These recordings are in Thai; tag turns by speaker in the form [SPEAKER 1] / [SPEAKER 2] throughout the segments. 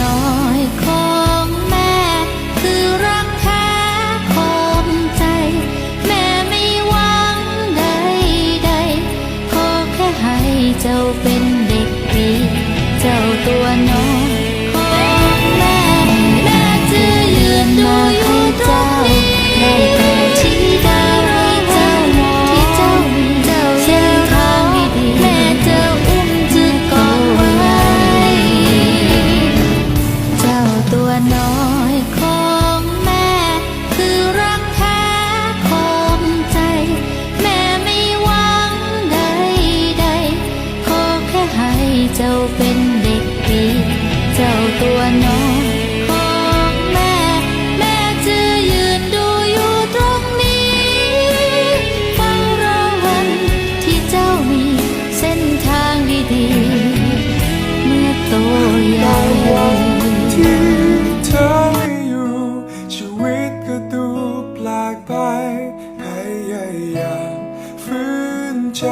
[SPEAKER 1] น้อยของแม่ คือรักแท้ของใจ แม่ไม่หวังใดใดขอแค่ให้เจ้าเป็นเด็กดี เจ้าตัวน้อย เป็นเด็กดีเจ้าตัวน้องของแม่ แม่จะยืนดูอยู่ตรงนี้ฟังรางวัลที่เจ้ามีเส้นทางดีเมื่อโตใหญ่ที่
[SPEAKER 2] เธอไม่อยู่ ชีวิตก็ดูแปลกไปให้ยายามฟื้นใจ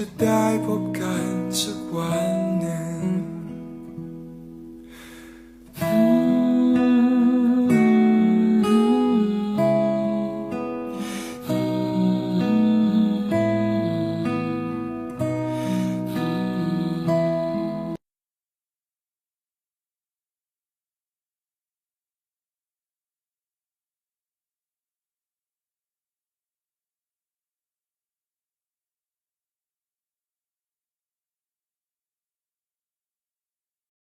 [SPEAKER 2] จะได้พบกันสักวันหนึ่ง